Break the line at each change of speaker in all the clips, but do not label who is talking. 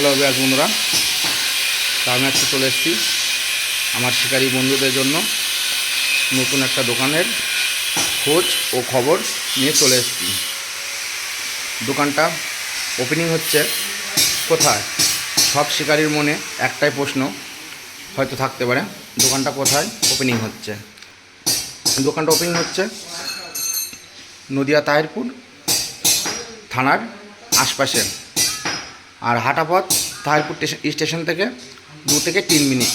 Hello ব্যাস বন্ধুরা। আমি আজকে চলে এসেছি আমার শিকারী বন্ধুদের জন্য নতুন একটা দোকানের খোঁজ ও খবর নিয়ে চলে এসেছি। দোকানটা ওপেনিং হচ্ছে কোথায়? সব শিকারীর মনে একটাই প্রশ্ন হয়তো থাকতে পারে, দোকানটা কোথায় ওপেনিং হচ্ছে? দোকানটা ওপেনিং হচ্ছে নদিয়া তাহিরপুর থানার আশপাশে। আর হাঁটাপথ টেশ- স্টেশন থেকে দু থেকে তিন মিনিট।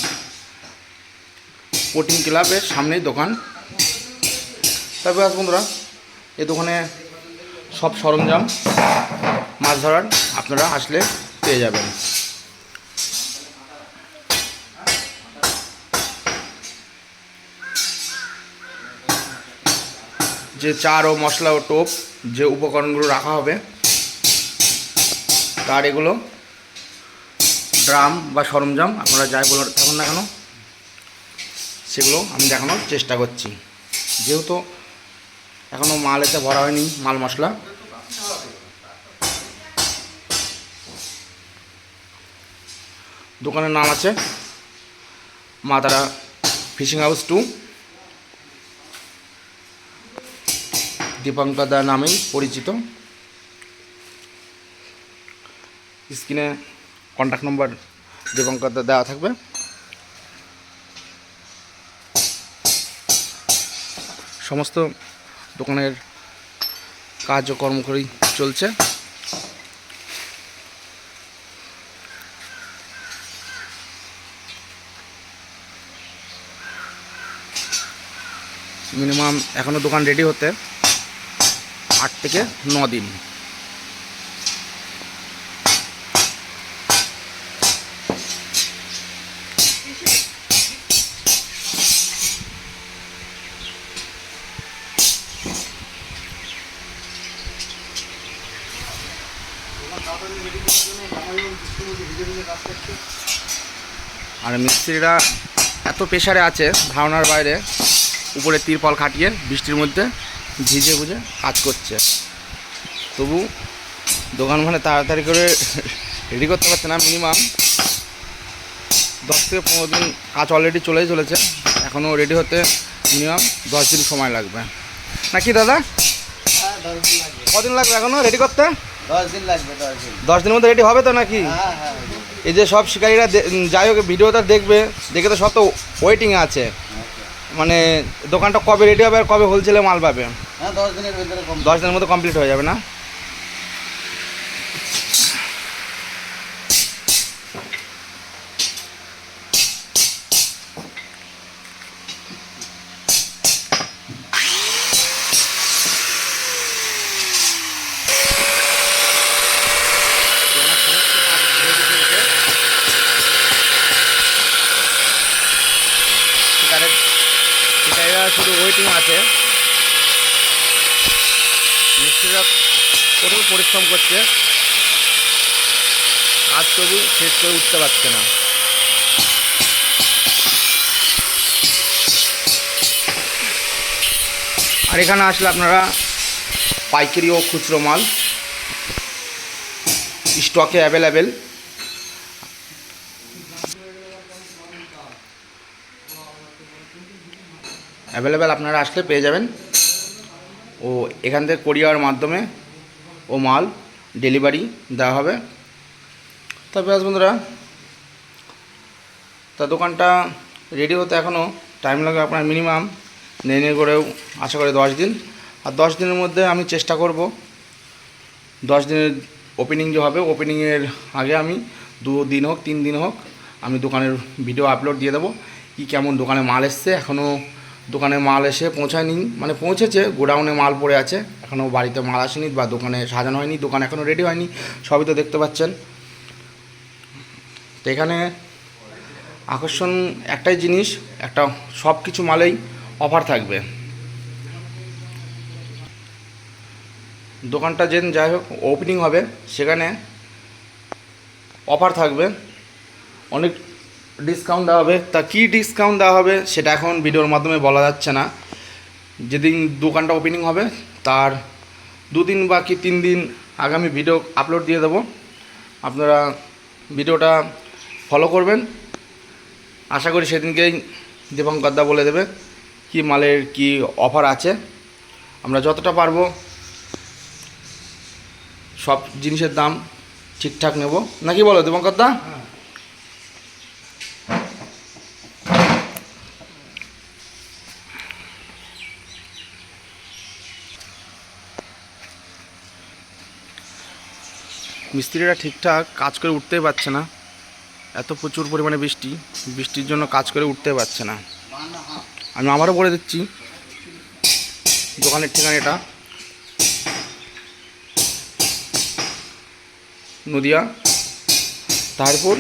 স্পোর্টিং ক্লাবের সামনেই দোকান। তবে আজ বন্ধুরা এই দোকানে সব সরঞ্জাম, মাছ ধরার আপনারা আসলে পেয়ে যাবেন। যে চার ও মশলা ও টোপ যে উপকরণগুলো রাখা হবে তার এগুলো ড্রাম বা সরঞ্জাম আপনারা যাই বলে থাকুন না কেন, সেগুলো আমি দেখানোর চেষ্টা করছি। যেহেতু এখনও মাল এতে ভরা হয়নি, মাল মশলা। দোকানের নাম আছে Maa Tara fishing house two. Dipankar da নামেই পরিচিত। স্ক্রিনে কন্ট্যাক্ট নম্বর দীপঙ্কর দেওয়া থাকবে। সমস্ত দোকানের কাজ ও কর্মকরী চলছে। মিনিমাম এখনও দোকান রেডি হতে আট থেকে ন দিন। আর মিস্ত্রিরা এত প্রেশারে আছে ধারণার বাইরে, উপরে তিরপল খাটিয়ে বৃষ্টির মধ্যে ভিজে বুঝে কাজ করছে। তবু দোকান মানে তাড়াতাড়ি করে রেডি করতে পারছে না মিনিমাম দশ থেকে পনেরো দিন কাজ অলরেডি চলেই চলেছে। এখনও রেডি হতে মিনিমাম দশ দিন সময় লাগবে। নাকি দাদা? কদিন লাগবে এখনও রেডি করতে?
দশ
দিনের মধ্যে রেডি হবে তো নাকি?
হ্যাঁ হ্যাঁ
এই যে সব শিকারীরা যাই হোক ভিডিওটা দেখবে দেখে তো সব তো ওয়েটিং আছে। মানে দোকানটা কবে রেডি হবে আর কবে হোলসেলে মাল পাবে?
হ্যাঁ দশ দিনের
মধ্যে কমপ্লিট হয়ে যাবে না শিকারের শিকারীরা শুধু ওয়েটিং আছে। মিস্ত্রিরা কঠোর পরিশ্রম করছে। কাজ তবু শেষ করে উঠতে পারছে না। আর এখানে আসলে আপনারা পাইকারি ও খুচরো মাল স্টকে অ্যাভেলেবেল অ্যাভেলেবেল আপনারা আসলে পেয়ে যাবেন। ও এখান থেকে কোরিয়ার মাধ্যমে ও মাল ডেলিভারি দেওয়া হবে। আজ বন্ধুরা, তা দোকানটা রেডি হতে এখনও টাইম লাগে আপনার মিনিমাম নেনে করেও আশা করি দশ দিন। আর দশ দিনের মধ্যে আমি চেষ্টা করব। দশ দিনের ওপেনিং যে হবে ওপেনিংয়ের আগে আমি দু দিন হোক, তিন দিন হোক আমি দোকানের ভিডিও আপলোড দিয়ে দেবো। কি কেমন দোকানে মাল এসছে এখনও দোকানে মাল এসে পৌঁছায়নি। মানে পৌঁছেছে, গোডাউনে মাল পড়ে আছে। এখনও বাড়িতে মাল আসেনি বা দোকানে সাজানো হয়নি, দোকান এখনও রেডি হয়নি, সবই তো দেখতে পাচ্ছেন। তো এখানে আকর্ষণ একটাই জিনিস, একটা সব কিছু মালেই অফার থাকবে। দোকানটা যেন যাই হোক ওপেনিং হবে, সেখানে অফার থাকবে। অনেক ডিসকাউন্ট দেওয়া হবে। তা কী ডিসকাউন্ট দেওয়া হবে সেটা এখন ভিডিওর মাধ্যমে বলা যাচ্ছে না। যেদিন দোকানটা ওপেনিং হবে, তার দুদিন বা কি তিন দিন আগামী ভিডিও আপলোড দিয়ে দেবো। আপনারা ভিডিওটা ফলো করবেন। আশা করি সেদিনকেই দীপঙ্করদা বলে দেবে কি মালের কি অফার আছে। আমরা যতটা পারব সব জিনিসের দাম ঠিকঠাক নেব। নাকি বলো দীপঙ্করদা মিস্ত্রিরা ঠিকঠাক কাজ করে উঠতেই পারছে না। এত প্রচুর পরিমাণে বৃষ্টি। বৃষ্টির জন্য কাজ করে উঠতে পারছে না। আমি আবারও বলে দিচ্ছি, দোকানের ঠিকানা এটা। নদিয়া, তারপর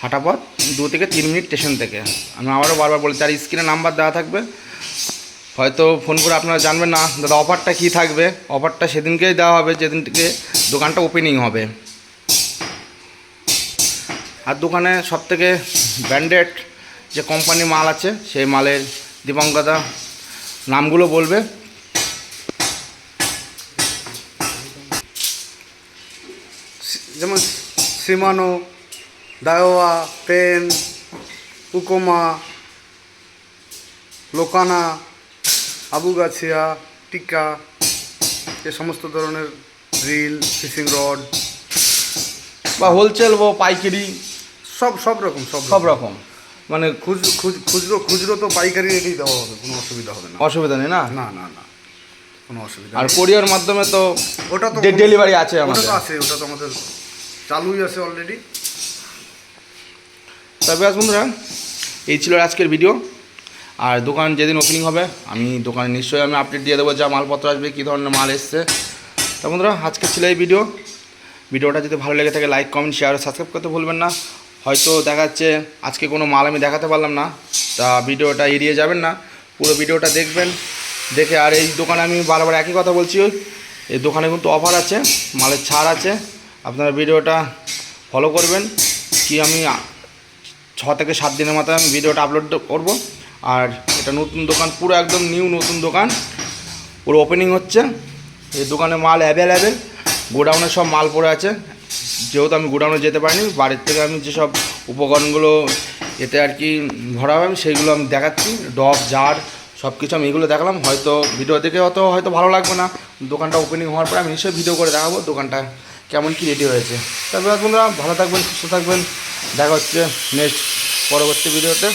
হাঁটাপথ দু থেকে তিন মিনিট স্টেশন থেকে। আমি আবারও বারবার বলেছি, আর স্ক্রিনে নাম্বার দেওয়া থাকবে। হয়তো ফোন করে আপনারা জানবেন না, দাদা, অফারটা কী থাকবে? অফারটা সেদিনকেই দেওয়া হবে যেদিন থেকে দোকানটা ওপেনিং হবে। আর দোকানে সবথেকে ব্র্যান্ডেড যে কোম্পানি মাল আছে, সেই মালের দীপঙ্কদা নামগুলো বলবে।
যেমন সিমানো দায়োয়া পেন উকোমা লোকানা, আবুগাছিয়া, টিকা, এ সমস্ত ধরনের রিল ফিশিং রড।
বা হোলসেল বা পাইকারি।
সব সব রকম সব
সব রকম। মানে
খুচরো খুচ- খুচরো তো পাইকারি রেটেই দেওয়া হবে কোনো অসুবিধা হবে না।
অসুবিধা নেই না?
না না না কোনো অসুবিধা
আর কোরিয়ার মাধ্যমে তো
ওটা তো
ডেলিভারি আছে
ওটা তো আছে ওটা তো আমাদের চালুই আছে অলরেডি
তবে আজ বন্ধুরা এই ছিল আজকের ভিডিও আর দোকান যেদিন ওপেনিং হবে আমি দোকানে নিশ্চয়ই আমি আপডেট দিয়ে দেবো যা মালপত্র আসবে কী ধরনের মাল এসছে। তা বন্ধুরা, আজকে ছিল এই ভিডিও ভিডিওটা যদি ভালো লেগে থাকে লাইক কমেন্ট শেয়ার সাবস্ক্রাইব করতে ভুলবেন না। হয়তো দেখা যাচ্ছে আজকে কোনো মাল আমি দেখাতে পারলাম না, তা ভিডিওটা এড়িয়ে যাবেন না। পুরো ভিডিওটা দেখবেন, দেখে আর এই দোকানে আমি বারবার একই কথা বলছি এই দোকানে কিন্তু অফার আছে, মালের ছাড় আছে। আপনারা ভিডিওটা ফলো করবেন, কি আমি ছ থেকে সাত দিনের মাথায় আমি ভিডিওটা আপলোড করব। আর এটা নতুন দোকান, পুরো একদম নিউ নতুন দোকান। পুরো ওপেনিং হচ্ছে। এই দোকানে মাল অ্যাভেলেবেল গোডাউনে সব মাল পড়ে আছে। যেহেতু আমি গোডাউনে যেতে পারিনি, বাড়ির থেকে আমি যেসব উপকরণগুলো এতে আর কি ভরা হবে সেইগুলো আমি দেখাচ্ছি। ডব, জার সব কিছু আমি এগুলো দেখালাম। হয়তো ভিডিও দেখে অত হয়তো ভালো লাগবে না। দোকানটা ওপেনিং হওয়ার পরে আমি নিশ্চয়ই ভিডিও করে দেখাবো দোকানটা কেমন কি রেডি হয়েছে। তবে বন্ধুরা, ভালো থাকবেন, সুস্থ থাকবেন। দেখা হচ্ছে নেক্সট পরবর্তী ভিডিওতে